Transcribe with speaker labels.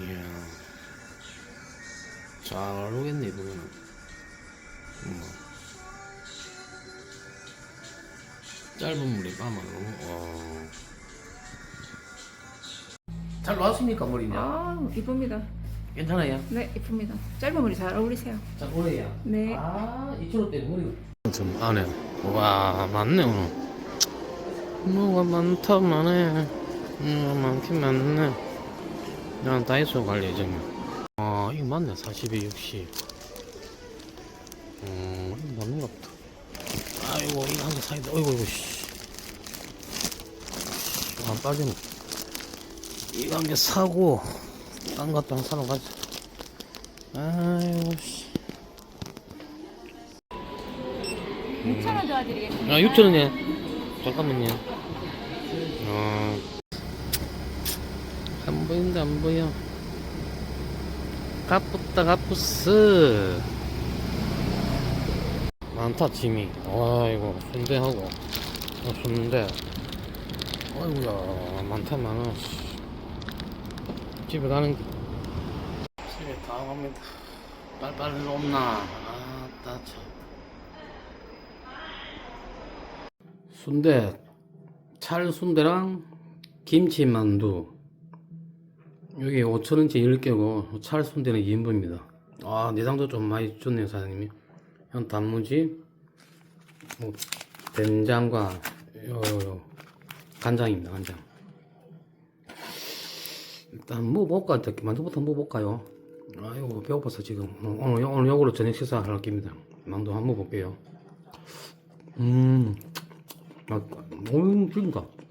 Speaker 1: 이야. 잘 오겠네 이번에는. 음. 짧은 물에 빠마로. 어. 잘 나왔습니까 머리냐?
Speaker 2: 아, 이쁩니다.
Speaker 1: 괜찮아요?
Speaker 2: 네, 이쁩니다. 짧은 머리 잘 어울리세요.
Speaker 1: 자 오래야.
Speaker 2: 네.
Speaker 1: 아 이쪽으로 때문에 머리가 좀 안해. 와 많네 오늘. 뭐가 많다 많네. 음 많긴 많네. 난 다이소 갈 예정이야. 아 이거 맞네 42, 60. 음 이거 맞는 것 같다. 아이고 이거 한 개 사야 돼. 어이구 이거 씨. 안 빠지네. 이거 한 개 사고 딴 것도 한 사러 가자. 아이고 씨.
Speaker 2: 6,000원 도와드리겠습니다.
Speaker 1: 아 6천 원이야. 잠깐만요. 어. 안 보인다 안 보여. 가쁘다 가쁘스. 많다 짐이. 아이고 순대하고 어, 순대. 아이고야 많다 많아. 씨. 집에 가는 길. 집에 다 갑니다. 빨빨리 없나? 아 따 참. 순대, 찰 순대랑 김치 만두. 여기 5천원치 10개고, 찰 순대는 2인분입니다. 아, 내장도 좀 많이 줬네요, 사장님이. 한 단무지, 뭐, 된장과, 요, 요, 요, 간장입니다, 간장. 일단 먹어볼까? 어떻게 만두부터 먹어볼까요? 아이고, 배고파서 지금. 오늘, 오늘 요걸로 저녁 식사 할 겁니다. 만두 한번 먹어볼게요. 음. 아, 너무 찐다.